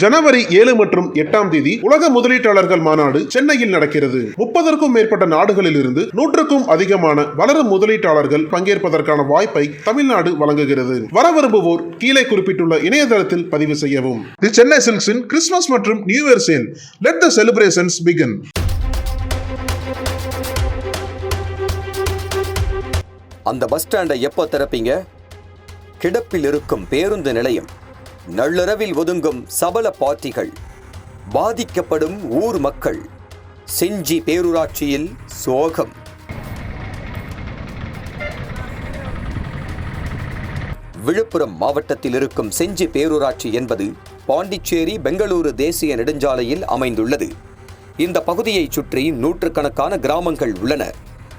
ஜனவரி ஏழு மற்றும் எட்டாம் தேதி உலக முதலீட்டாளர்கள் மாநாடு சென்னையில் நடக்கிறது. முப்பதற்கும் மேற்பட்ட நாடுகளில் இருந்து நூற்றுக்கும் அதிகமான வளரும் முதலீட்டாளர்கள் பங்கேற்பதற்கான வாய்ப்பை தமிழ்நாடு வழங்குகிறது. வர விரும்புவோர் கீழே குறிப்பிட்டுள்ள இணையதளத்தில் பதிவு செய்யவும். தி சென்னை சில்க்ஸின் கிறிஸ்துமஸ் மற்றும் new year sale. Let the celebrations begin அந்த பஸ் ஸ்டாண்டை எப்போ திறப்பீங்க? கிடப்பில் இருக்கும் பேருந்து நிலையம். நள்ளிரவில் ஒதுங்கும் சபல பார்ட்டிகள் பாதிக்கப்படும் ஊர் மக்கள். செஞ்சி பேரூராட்சியில் சோகம். விழுப்புரம் மாவட்டத்தில் இருக்கும் செஞ்சி பேரூராட்சி என்பது பாண்டிச்சேரி பெங்களூரு தேசிய நெடுஞ்சாலையில் அமைந்துள்ளது. இந்த பகுதியைச் சுற்றி நூற்றுக்கணக்கான கிராமங்கள் உள்ளன.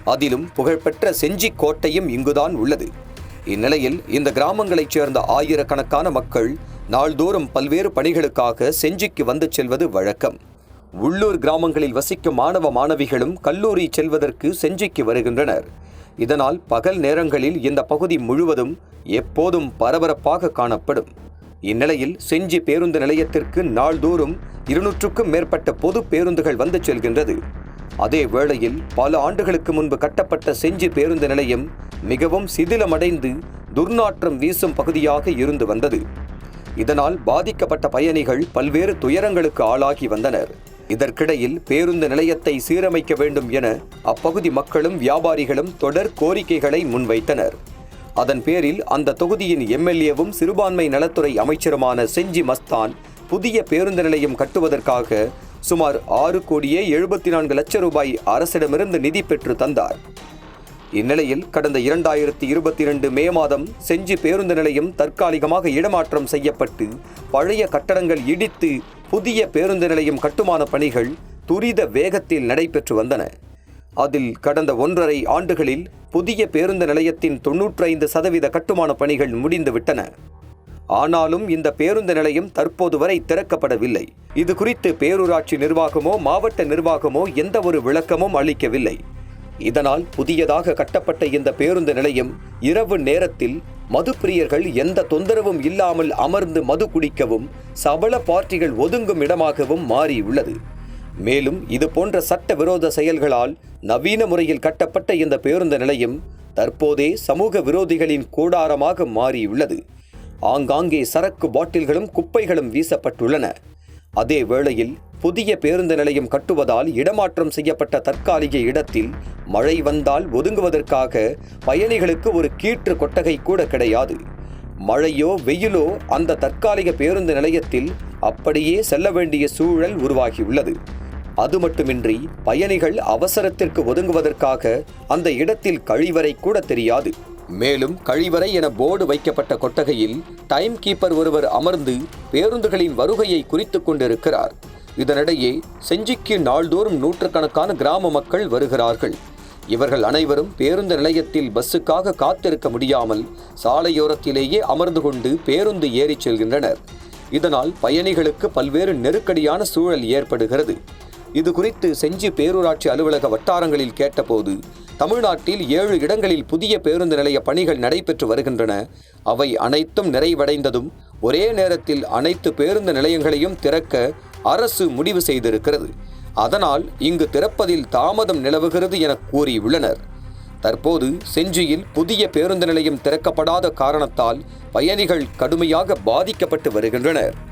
அதிலும் புகழ்பெற்ற செஞ்சி கோட்டையும் இங்குதான் உள்ளது. இந்நிலையில் இந்த கிராமங்களைச் சேர்ந்த ஆயிரக்கணக்கான மக்கள் நாள்தோறும் பல்வேறு பணிகளுக்காக செஞ்சிக்கு வந்து செல்வது வழக்கம். உள்ளூர் கிராமங்களில் வசிக்கும் மாணவ மாணவிகளும் கல்லூரி செல்வதற்கு செஞ்சிக்கு வருகின்றனர். இதனால் பகல் நேரங்களில் இந்த பகுதி முழுவதும் எப்போதும் பரபரப்பாக காணப்படும். இந்நிலையில் செஞ்சி பேருந்து நிலையத்திற்கு நாள்தோறும் இருநூற்றுக்கும் மேற்பட்ட பொது பேருந்துகள் வந்து செல்கின்றது. அதே வேளையில் பல ஆண்டுகளுக்கு முன்பு கட்டப்பட்ட செஞ்சி பேருந்து நிலையம் மிகவும் சிதிலமடைந்து துர்நாற்றம் வீசும் பகுதியாக இருந்து வந்தது. இதனால் பாதிக்கப்பட்ட பயணிகள் பல்வேறு துயரங்களுக்கு ஆளாகி வந்தனர். இதற்கிடையில் பேருந்து நிலையத்தை சீரமைக்க வேண்டும் என அப்பகுதி மக்களும் வியாபாரிகளும் தொடர் கோரிக்கைகளை முன்வைத்தனர். அதன் பேரில் அந்த தொகுதியின் எம்எல்ஏவும் சிறுபான்மை நலத்துறை அமைச்சருமான செஞ்சி மஸ்தான் புதிய பேருந்து நிலையம் கட்டுவதற்காக சுமார் ஆறு கோடியே எழுபத்தி நான்கு லட்சம் ரூபாய் அரசிடமிருந்து நிதி பெற்று தந்தார். இந்நிலையில் கடந்த இரண்டாயிரத்தி இருபத்தி இரண்டு மே மாதம் செஞ்சி பேருந்து நிலையம் தற்காலிகமாக இடமாற்றம் செய்யப்பட்டு பழைய கட்டடங்கள் இடித்து புதிய பேருந்து நிலையம் கட்டுமான பணிகள் துரித வேகத்தில் நடைபெற்று வந்தன. அதில் கடந்த ஒன்றரை ஆண்டுகளில் புதிய பேருந்து நிலையத்தின் தொன்னூற்றைந்து சதவீத கட்டுமான பணிகள் முடிந்துவிட்டன ஆனாலும் இந்த பேருந்து நிலையம் தற்போது வரை திறக்கப்படவில்லை. இது குறித்து பேரூராட்சி நிர்வாகமோ மாவட்ட நிர்வாகமோ எந்த ஒரு விளக்கமும் அளிக்கவில்லை. இதனால் புதியதாக கட்டப்பட்ட இந்த பேருந்து நிலையம் இரவு நேரத்தில் மதுப்பிரியர்கள் எந்த தொந்தரவும் இல்லாமல் அமர்ந்து மது குடிக்கவும் சபல பார்ட்டிகள் ஒதுங்கும் இடமாகவும் மாறியுள்ளது. மேலும் இது போன்ற சட்ட விரோத செயல்களால் நவீன முறையில் கட்டப்பட்ட இந்த பேருந்து நிலையம் தற்போதே சமூக விரோதிகளின் கூடாரமாக மாறியுள்ளது. ஆங்காங்கே சரக்கு பாட்டில்களும் குப்பைகளும் வீசப்பட்டுள்ளன. அதே வேளையில் புதிய பேருந்து நிலையம் கட்டுவதால் இடமாற்றம் செய்யப்பட்ட தற்காலிக இடத்தில் மழை வந்தால் ஒதுங்குவதற்காக பயணிகளுக்கு ஒரு கீற்று கொட்டகை கூட கிடையாது. மழையோ வெயிலோ அந்த தற்காலிக பேருந்து நிலையத்தில் அப்படியே செல்ல வேண்டிய சூழல் உருவாகியுள்ளது. அது மட்டுமின்றி பயணிகள் அவசரத்திற்கு ஒதுங்குவதற்காக அந்த இடத்தில் கழிவறை கூட தெரியாது. மேலும் கழிவறை என போர்டு வைக்கப்பட்ட கொட்டகையில் டைம் கீப்பர் ஒருவர் அமர்ந்து பேருந்துகளின் வருகையை குறித்துக் கொண்டிருக்கிறார். இதனிடையே செஞ்சிக்கு நாள்தோறும் நூற்றுக்கணக்கான கிராம மக்கள் வருகிறார்கள். இவர்கள் அனைவரும் பேருந்து நிலையத்தில் பஸ்ஸுக்காக காத்திருக்க முடியாமல் சாலையோரத்திலேயே அமர்ந்து கொண்டு பேருந்து ஏறிச் செல்கின்றனர். இதனால் பயணிகளுக்கு பல்வேறு நெருக்கடியான சூழல் ஏற்படுகிறது. இது குறித்து செஞ்சி பேரூராட்சி அலுவலக வட்டாரங்களில் கேட்டபோது தமிழ்நாட்டில் ஏழு இடங்களில் புதிய பேருந்து நிலைய பணிகள் நடைபெற்று வருகின்றன. அவை அனைத்தும் நிறைவடைந்ததும் ஒரே நேரத்தில் அனைத்து பேருந்து நிலையங்களையும் திறக்க அரசு முடிவு செய்திருக்கிறது. அதனால் இங்கு திறப்பதில் தாமதம் நிலவுகிறது என கூறியுள்ளனர். தற்போது செஞ்சியில் புதிய பேருந்து நிலையம் திறக்கப்படாத காரணத்தால் பயணிகள் கடுமையாக பாதிக்கப்பட்டு வருகின்றனர்.